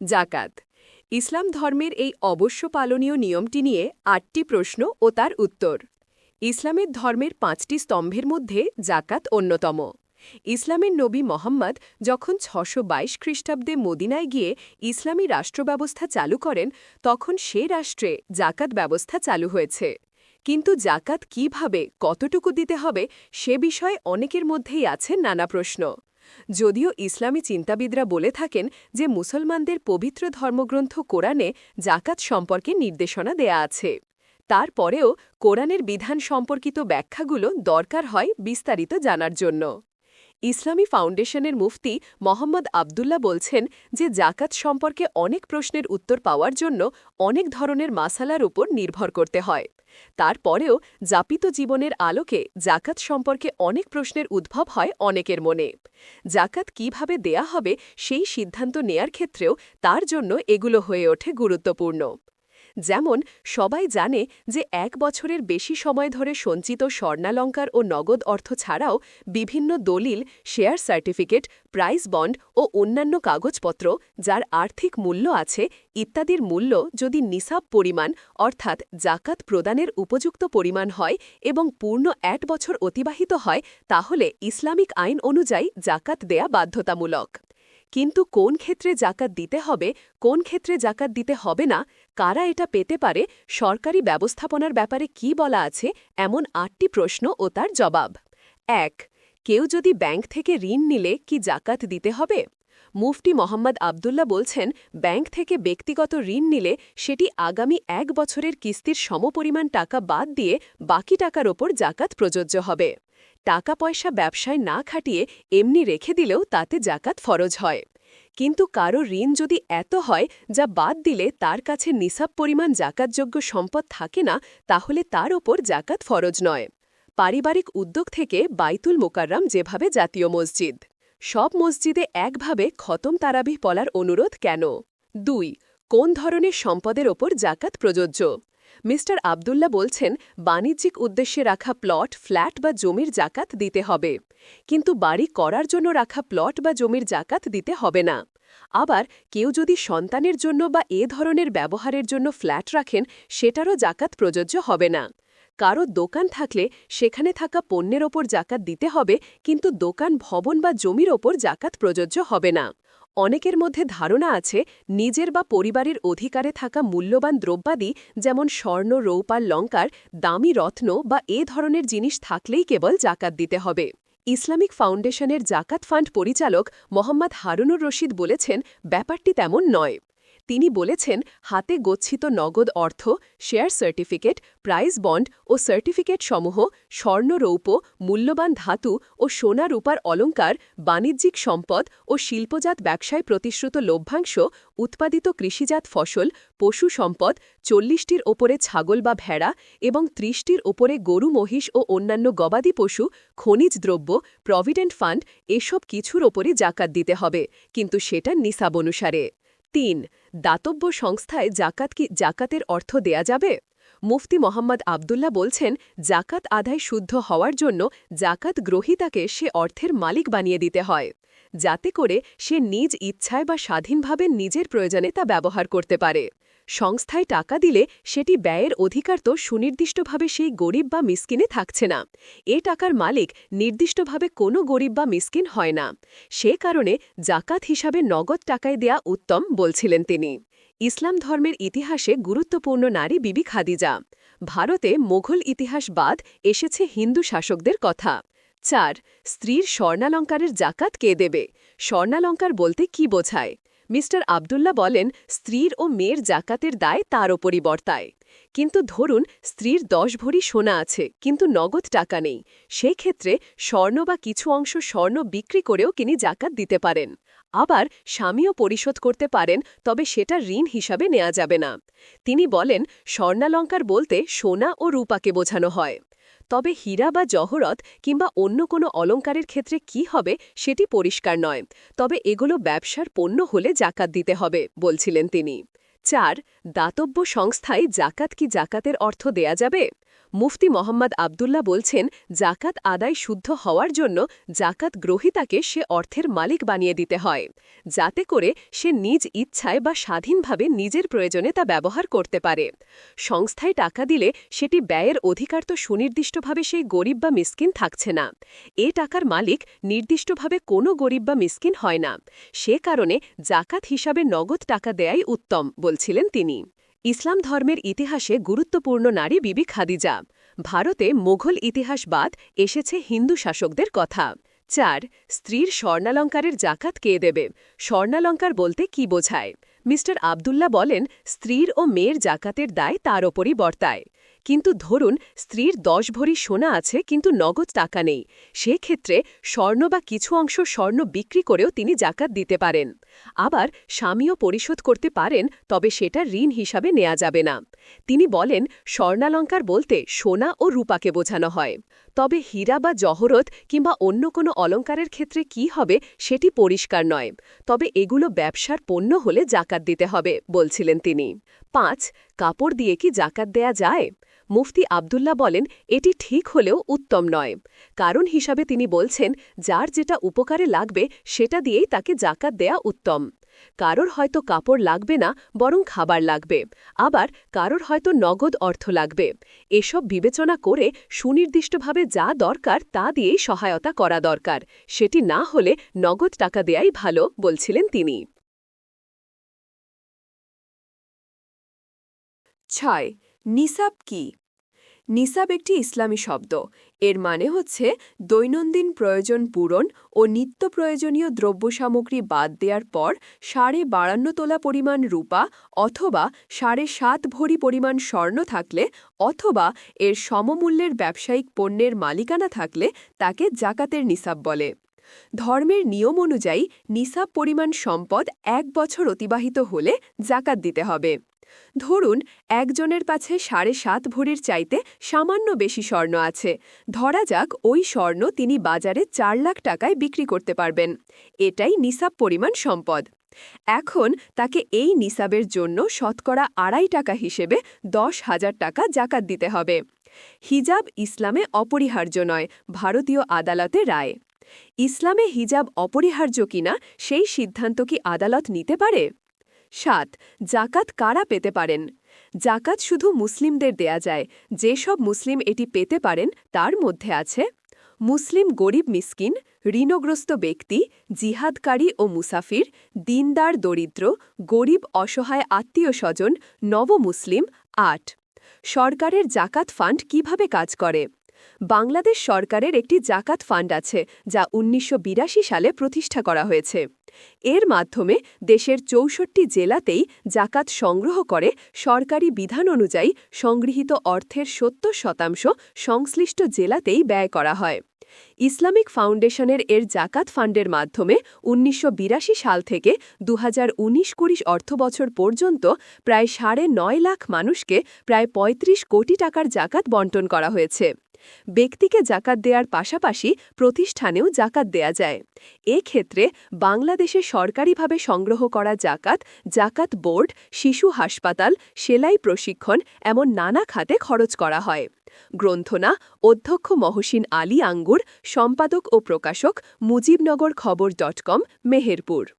জাকাত। ইসলাম ধর্মের এই অবশ্য পালনীয় নিয়মটি নিয়ে আটটি প্রশ্ন ও তার উত্তর। ইসলামের ধর্মের পাঁচটি স্তম্ভের মধ্যে জাকাত অন্যতম। ইসলামের নবী মোহাম্মদ যখন ছশো বাইশ খ্রিস্টাব্দে মদিনায় গিয়ে ইসলামী রাষ্ট্রব্যবস্থা চালু করেন, তখন সে রাষ্ট্রে জাকাত ব্যবস্থা চালু হয়েছে। কিন্তু জাকাত কীভাবে, কতটুকু দিতে হবে, সে বিষয়ে অনেকের মধ্যেই আছে নানা প্রশ্ন। যদিও ইসলামী চিন্তাবিদরা বলে থাকেন যে মুসলমানদের পবিত্র ধর্মগ্রন্থ কোরআনে জাকাত সম্পর্কে নির্দেশনা দেয়া আছে। তারপরেও কোরআনের বিধান সম্পর্কিত ব্যাখ্যাগুলো দরকার হয় বিস্তারিত জানার জন্য। ইসলামী ফাউন্ডেশনের মুফতি মোহাম্মদ আবদুল্লাহ বলছেন যে জাকাত সম্পর্কে অনেক প্রশ্নের উত্তর পাওয়ার জন্য অনেক ধরনের মাসালার উপর নির্ভর করতে হয়। তারপরেও জাপিত জীবনের আলোকে জাকাত সম্পর্কে অনেক প্রশ্নের উদ্ভব হয় অনেকের মনে। জাকাত কীভাবে দেয়া হবে সেই সিদ্ধান্ত নেয়ার ক্ষেত্রেও তার জন্য এগুলো হয়ে ওঠে গুরুত্বপূর্ণ। যেমন, সবাই জানে যে এক বছরের বেশি সময় ধরে সঞ্চিত স্বর্ণালঙ্কার ও নগদ অর্থ ছাড়াও বিভিন্ন দলিল, শেয়ার সার্টিফিকেট, প্রাইস বন্ড ও অন্যান্য কাগজপত্র, যার আর্থিক মূল্য আছে, ইত্যাদির মূল্য যদি নিসাব পরিমাণ, অর্থাৎ জাকাত প্রদানের উপযুক্ত পরিমাণ হয় এবং পূর্ণ এক বছর অতিবাহিত হয়, তাহলে ইসলামিক আইন অনুযায়ী জাকাত দেয়া বাধ্যতামূলক। কিন্তু কোন ক্ষেত্রে জাকাত দিতে হবে, কোন ক্ষেত্রে জাকাত দিতে হবে না কারা এটা পেতে পারে, সরকারি ব্যবস্থাপনার ব্যাপারে কি বলা আছে, এমন আটটি প্রশ্ন ও তার জবাব। এক, কেউ যদি ব্যাংক থেকে ঋণ নিলে কি জাকাত দিতে হবে? মুফতি মোহাম্মদ আবদুল্লা বলছেন, ব্যাংক থেকে ব্যক্তিগত ঋণ নিলে সেটি আগামী এক বছরের কিস্তির সমপরিমাণ টাকা বাদ দিয়ে বাকি টাকার ওপর জাকাত প্রযোজ্য হবে। টাকা পয়সা ব্যবসায় না খাটিয়ে এমনি রেখে দিলেও তাতে জাকাত ফরজ হয়। কিন্তু কারও ঋণ যদি এত হয়, যা বাদ দিলে তার কাছে নিসাব পরিমাণ জাকাতযোগ্য সম্পদ থাকে না, তাহলে তার ওপর জাকাত ফরজ নয়। পারিবারিক উদ্যোগ থেকে বাইতুল মোকাররাম যেভাবে জাতীয় মসজিদ। সব মসজিদে একভাবে খতম তারাবিহ পলার অনুরোধ কেন? দুই, কোন ধরনের সম্পদের ওপর জাকাত প্রযোজ্য? মিস্টার আবদুল্লা বলছেন, বাণিজ্যিক উদ্দেশ্যে রাখা প্লট ফ্ল্যাট বা জমির জাকাত দিতে হবে। কিন্তু বাড়ি করার জন্য রাখা প্লট বা জমির জাকাত দিতে হবে না। আবার কেউ যদি সন্তানের জন্য বা এ ধরনের ব্যবহারের জন্য ফ্ল্যাট রাখেন, সেটারও জাকাত প্রযোজ্য হবে না। কারও দোকান থাকলে সেখানে থাকা পণ্যের ওপর জাকাত দিতে হবে, কিন্তু দোকান, ভবন বা জমির ওপর জাকাত প্রযোজ্য হবে না। অনেকের মধ্যে ধারণা আছে নিজের বা পরিবারের অধিকারে থাকা মূল্যবান দ্রব্যাদি, যেমন স্বর্ণ রৌপার লঙ্কার, দামি রত্ন বা এ ধরনের জিনিস থাকলেই কেবল জাকাত দিতে হবে। ইসলামিক ফাউন্ডেশনের জাকাত ফান্ড পরিচালক মোহাম্মদ হারুনুর রশিদ বলেছেন, ব্যাপারটি তেমন নয়। তিনি বলেছেন, হাতে গচ্ছিত নগদ অর্থ, শেয়ার সার্টিফিকেট প্রাইজ বন্ড ও সার্টিফিকেট সমূহ স্বর্ণরৌপ মূল্যবান ধাতু ও সোনা রূপার অলঙ্কার, বাণিজ্যিক সম্পদ ও শিল্পজাত ব্যবসায় প্রতিশ্রুত লভ্যাংশ, উৎপাদিত কৃষিজাত ফসল, পশু সম্পদ, চল্লিশটির ওপরে ছাগল বা ভেড়া এবং ত্রিশটির ওপরে গরু, মহিষ ও অন্যান্য গবাদি পশু, খনিজ দ্রব্য, প্রভিডেন্ট ফান্ড, এসব কিছুর ওপরে জাকাত দিতে হবে, কিন্তু সেটা নিসাব অনুসারে। তিন, দাতব্য সংস্থায় জাকাত কি জাকাতের অর্থ দেয়া যাবে? মুফতি মোহাম্মদ আবদুল্লা বলছেন, জাকাত আদায় শুদ্ধ হওয়ার জন্য জাকাত গ্রহীতাকে সে অর্থের মালিক বানিয়ে দিতে হয়। যাতে করে সে নিজ ইচ্ছায় বা স্বাধীনভাবে নিজের প্রয়োজনে তা ব্যবহার করতে পারে। সংস্থায় টাকা দিলে সেটি ব্যয়ের অধিকার তো সুনির্দিষ্টভাবে সেই গরিব বা মিসকিনে থাকছে না। এ টাকার মালিক নির্দিষ্টভাবে কোনো গরিব বা মিসকিন হয় না। সে কারণে জাকাত হিসাবে নগদ টাকায় দেয়া উত্তম বলছিলেন তিনি। ইসলাম ধর্মের ইতিহাসে গুরুত্বপূর্ণ নারী বিবি খাদিজা। ভারতে মোঘল ইতিহাস বাদ এসেছে হিন্দু শাসকদের কথা। চার, স্ত্রীর স্বর্ণালঙ্কারের জাকাত কে দেবে? স্বর্ণালঙ্কার বলতে কি বোঝায়? মিস্টার আবদুল্লা বলেন, স্ত্রীর ও মেয়ের জাকাতের দায় তার ওপরই বর্তায়। কিন্তু ধরুন, স্ত্রীর দশ ভরি সোনা আছে, কিন্তু নগদ টাকা নেই। সেই ক্ষেত্রে স্বর্ণ বা কিছু অংশ স্বর্ণ বিক্রি করেও তিনি জাকাত দিতে পারেন। আবার স্বামীও পরিশোধ করতে পারেন, তবে সেটা ঋণ হিসাবে নেওয়া যাবে না। তিনি বলেন, স্বর্ণালঙ্কার বলতে সোনা ও রূপাকে বোঝানো হয়। তবে হীরা বা জহরত কিংবা অন্য কোনো অলঙ্কারের ক্ষেত্রে কি হবে সেটি পরিষ্কার নয়। তবে এগুলো ব্যবসার পণ্য হলে জাকাত দিতে হবে, বলছিলেন তিনি। চার, দাতব্য সংস্থায় জাকাত কি জাকাতের অর্থ দেয়া যাবে? মুফতি মোহাম্মদ আবদুল্লাহ বলছেন, জাকাত আদায় শুদ্ধ হওয়ার জন্য জাকাত গ্রহীতাকে সে অর্থের মালিক বানিয়ে দিতে হয়, যাতে করে সে নিজ ইচ্ছায় বা স্বাধীনভাবে নিজের প্রয়োজনে তা ব্যবহার করতে পারে। সংস্থায় টাকা দিলে সেটি ব্যয়ের অধিকার তো সুনির্দিষ্টভাবে সেই গরিব বা মিসকিন থাকছে না। এ টাকার মালিক নির্দিষ্টভাবে কোনো গরিব বা মিসকিন হয় না। সে কারণে জাকাত হিসাবে নগদ টাকা দেয়াই উত্তম বলছিলেন তিনি। ইসলাম ধর্মের ইতিহাসে গুরুত্বপূর্ণ নারী বিবি খাদিজা। ভারতে মোঘল ইতিহাস বাদ এসেছে হিন্দু শাসকদের কথা। চার, স্ত্রীর স্বর্ণালঙ্কারের জাকাত কে দেবে? স্বর্ণালঙ্কার বলতে কি বোঝায়? মিস্টার আবদুল্লাহ বলেন, স্ত্রীর ও মেয়ের জাকাতের দায় তার ওপরই বর্তায়। কিন্তু ধরুন, স্ত্রীর দশ ভরি সোনা আছে কিন্তু নগদ টাকা নেই। সেক্ষেত্রে স্বর্ণ বা কিছু অংশ স্বর্ণ বিক্রি করেও তিনি জাকাত দিতে পারেন। আবার স্বামীও পরিশোধ করতে পারেন, তবে সেটা ঋণ হিসাবে নেওয়া যাবে না। তিনি বলেন, স্বর্ণালঙ্কার বলতে সোনা ও রূপাকে বোঝানো হয়। তবে হীরা বা জহরত কিংবা অন্য কোনো অলঙ্কারের ক্ষেত্রে কি হবে সেটি পরিষ্কার নয়। তবে এগুলো ব্যবসার পণ্য হলে জাকাত দিতে হবে, বলছিলেন তিনি। পাঁচ, কাপড় দিয়ে কি জাকাত দেয়া যায়? মুফতি আবদুল্লাহ বলেন, এটি ঠিক হলেও উত্তম নয়। কারণ হিসাবে তিনি বলছেন, যার যেটা উপকারে লাগবে, সেটা দিয়েই তাকে জাকাত দেয়া উত্তম। কারোর হয়তো কাপড় লাগবে না, বরং খাবার লাগবে। আবার কারোর হয়তো নগদ অর্থ লাগবে। এসব বিবেচনা করে সুনির্দিষ্টভাবে যা দরকার, তা দিয়েই সহায়তা করা দরকার। সেটি না হলে নগদ টাকা দেয়াই ভালো, বলছিলেন তিনি। ছয় নিসাব কি? নিসাব একটি ইসলামী শব্দ। এর মানে হচ্ছে দৈনন্দিন প্রয়োজন পূরণ ও নিত্য প্রয়োজনীয় দ্রব্য সামগ্রী বাদ দেওয়ার পর সাড়ে বাড়ান্ন তোলা পরিমাণ রূপা অথবা সাড়ে সাত ভরি পরিমাণ স্বর্ণ থাকলে অথবা এর সমমূল্যের ব্যবসায়িক পণ্যের মালিকানা থাকলে তাকে জাকাতের নিসাব বলে। ধর্মের নিয়ম অনুযায়ী নিসাব পরিমাণ সম্পদ এক বছর অতিবাহিত হলে জাকাত দিতে হবে। ধরুন, একজনের কাছে সাড়ে সাত ভরির চাইতে সামান্য বেশি স্বর্ণ আছে। ধরা যাক, ওই স্বর্ণ তিনি বাজারে চার লাখ টাকায় বিক্রি করতে পারবেন। এটাই নিসাব পরিমাণ সম্পদ। এখন তাকে এই নিসাবের জন্য শতকরা আড়াই টাকা হিসেবে দশ হাজার টাকা জাকাত দিতে হবে। হিজাব ইসলামে অপরিহার্য নয়, ভারতীয় আদালতে রায়। ইসলামে হিজাব অপরিহার্য কিনা সেই সিদ্ধান্ত কি আদালত নিতে পারে? সাত, জাকাত কারা পেতে পারেন? জাকাত শুধু মুসলিমদের দেয়া যায় যেসব মুসলিম এটি পেতে পারেন তার মধ্যে আছে মুসলিম গরিব মিসকিন, ঋণগ্রস্ত ব্যক্তি, জিহাদকারী ও মুসাফির, দিনদার দরিদ্র, গরিব অসহায় আত্মীয় স্বজন, নবমুসলিম, আট। সরকারের জাকাত ফান্ড কীভাবে কাজ করে? বাংলাদেশ সরকারের একটি জাকাত ফান্ড আছে, যা উনিশশো বিরাশি সালে প্রতিষ্ঠা করা হয়েছে। এর মাধ্যমে দেশের চৌষট্টি জেলাতেই জাকাত সংগ্রহ করে সরকারি বিধান অনুযায়ী সংগৃহীত অর্থের সত্তর শতাংশ সংশ্লিষ্ট জেলাতেই ব্যয় করা হয়। ইসলামিক ফাউন্ডেশনের এর জাকাত ফান্ডের মাধ্যমে উনিশশো বিরাশি সাল থেকে দু হাজার উনিশ কুড়ি অর্থবছর পর্যন্ত প্রায় সাড়ে নয় লাখ মানুষকে প্রায় ৩৫ কোটি টাকার জাকাত বন্টন করা হয়েছে। ব্যক্তিকে জাকাত দেওয়ার পাশাপাশি প্রতিষ্ঠানেও জাকাত দেয়া যায়। ক্ষেত্রে বাংলাদেশে সরকারিভাবে সংগ্রহ করা জাকাত জাকাত বোর্ড, শিশু হাসপাতাল, সেলাই প্রশিক্ষণ এমন নানা খাতে খরচ করা হয়। গ্রন্থনা, অধ্যক্ষ মহসিন আলী আঙ্গুর, সম্পাদক ও প্রকাশক মুজিবনগর খবর ডট কম, মেহেরপুর।